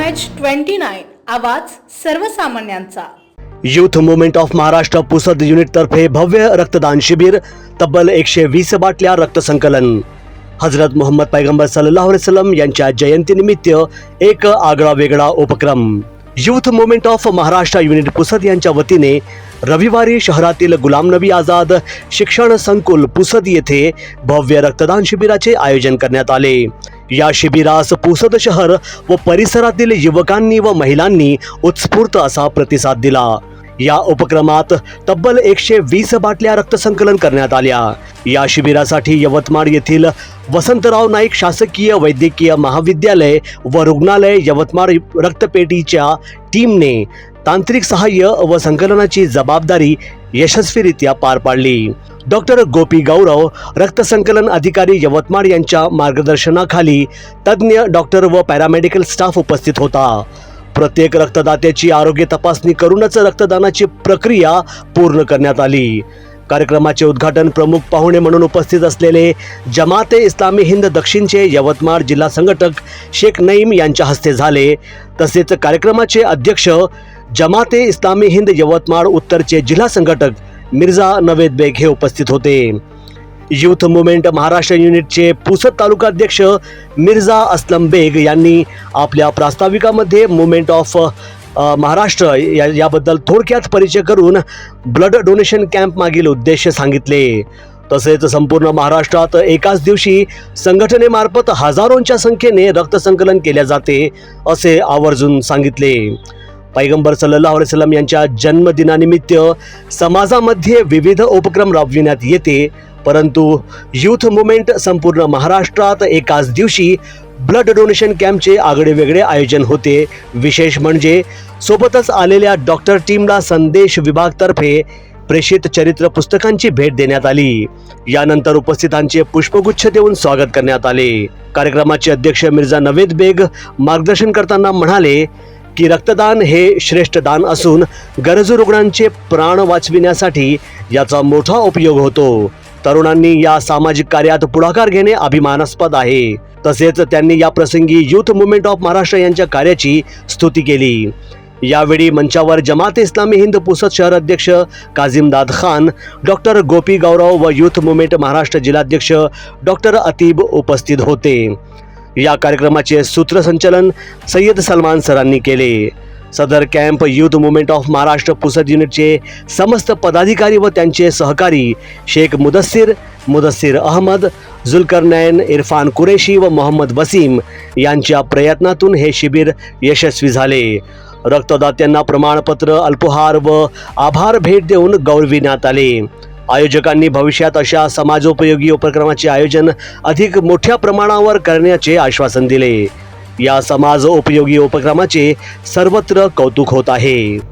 M H twenty nine आवाज सर्वसामान्यांचा. Youth movement of Maharashtra Pusad unit तर्फे भव्य रक्तदान शिबिर तब्बल एकशे वीस बाटल्या रक्तसंकलन हजरत मोहम्मद पैगंबर सल्लल्लाहु अलैहि वसल्लम यांच्या जयंतीनिमित्त एक आगळा वेगळा उपक्रम. Youth movement of Maharashtra unit Pusad यांच्या वतीने रविवारी शहरातील गुलाम नबी आझाद शिक्षण संकुल पुसद येथे भव्य रक्तदान शिबिराचे आयोजन करण्यात आले. या शिबिरास पुसद शहर व परिसरातील युवकांनी व महिलांनी उत्स्फूर्त असा प्रतिसाद दिला. या उपक्रमात तब्बल एकशे वीस बाटल्या रक्तसंकलन करण्यात आल्या. या शिबिरासाठी यवतमाळ येथील वसंतराव नाईक शासकीय वैद्यकीय महाविद्यालय व रुग्णालय यवतमाळ रक्तपेटीच्या टीमने तांत्रिक सहाय्य व संकलनाची जबाबदारी यशस्वीरित्या पार पाडली. डॉक्टर गोपी गौरव रक्तसंकलन अधिकारी यवतमाळ यांच्या मार्गदर्शनाखाली तज्ज्ञ डॉक्टर व पॅरामेडिकल स्टाफ उपस्थित होता. प्रत्येक रक्तदात्याची आरोग्य तपासणी करूनच रक्तदानाची प्रक्रिया पूर्ण करण्यात आली. कार्यक्रमाचे उद्घाटन प्रमुख पाहुणे म्हणून उपस्थित असलेले जमाते इस्लामी हिंद दक्षिणचे यवतमाळ जिल्हा संघटक शेख नईम यांच्या हस्ते झाले. तसेच कार्यक्रमाचे अध्यक्ष जमाते इस्लामी हिंद यवतमाळ उत्तरचे जिल्हा संघटक मिर्झा नवेद बेग हे उपस्थित होते. युथ मुवमेंट महाराष्ट्र युनिटचे पुसद तालुका अध्यक्ष मिर्झा असलम बेग यांनी आपल्या प्रास्ताविकामध्ये मुवमेंट ऑफ महाराष्ट्र या याबद्दल थोडक्यात परिचय करून ब्लड डोनेशन कॅम्प मागील उद्देश सांगितले. तसेच संपूर्ण महाराष्ट्रात एकाच दिवशी संघटनेमार्फत हजारोंच्या संख्येने रक्तसंकलन केले जाते असे आवर्जून सांगितले. पैगंबर सल्लल्लाहु अलैहि वसल्लम यांच्या जन्मदिनानिमित्त समाजामध्ये विविध उपक्रम राबविण्यात येते. परंतु युथ मुवमेंट संपूर्ण महाराष्ट्रात एकाच दिवशी ब्लड डोनेशन कॅम्पचे आगळे वेगळे आयोजन होते. विशेष म्हणजे सोबतच आलेल्या डॉक्टर टीमला संदेश विभागतर्फे प्रेषित चरित्र पुस्तकांची भेट देण्यात आली. यानंतर उपस्थितांचे पुष्पगुच्छ देऊन स्वागत करण्यात आले. कार्यक्रमाचे अध्यक्ष मिर्झा नवेद बेग मार्गदर्शन करताना म्हणाले की रक्तदान हे श्रेष्ठ दान असून गरजू रुग्णांचे प्राण वाचविण्यासाठी याचा मोठा उपयोग होतो. तरुणांनी या सामाजिक कार्यात पुढाकार घेणे अभिमानास्पद आहे. तसेच त्यांनी या प्रसंगी युथ मुवमेंट ऑफ महाराष्ट्र यांच्या कार्याची स्तुती केली. यावेळी मंचावर जमात इस्लामी हिंद पुसद शहर अध्यक्ष काझिमदाद खान डॉक्टर गोपी गौरव व युथ मुवमेंट महाराष्ट्र जिल्हाध्यक्ष डॉक्टर अतीब उपस्थित होते. या कार्यक्रमाचे सूत्रसंचलन सय्यद सलमान सरांनी केले. सदर camp youth movement of Maharashtra Pusad युनिटचे समस्त पदाधिकारी व त्यांचे सहकारी शेख मुदस्सिर मुदस्सिर अहमद जुलकरनैन इरफान कुरेशी व मोहम्मद वसीम यांच्या प्रयत्नातून हे शिबिर यशस्वी झाले. रक्तदात्यांना प्रमाणपत्र अल्पहार व आभार भेट देऊन गौरविण्यात आले. आयोजकांनी भविष्यात अशा समाजोपयोगी उपक्रमाचे आयोजन अधिक मोठ्या प्रमाणावर करण्याचे आश्वासन दिले. या समाज उपयोगी उपक्रमाचे सर्वत्र कौतुक होत आहे.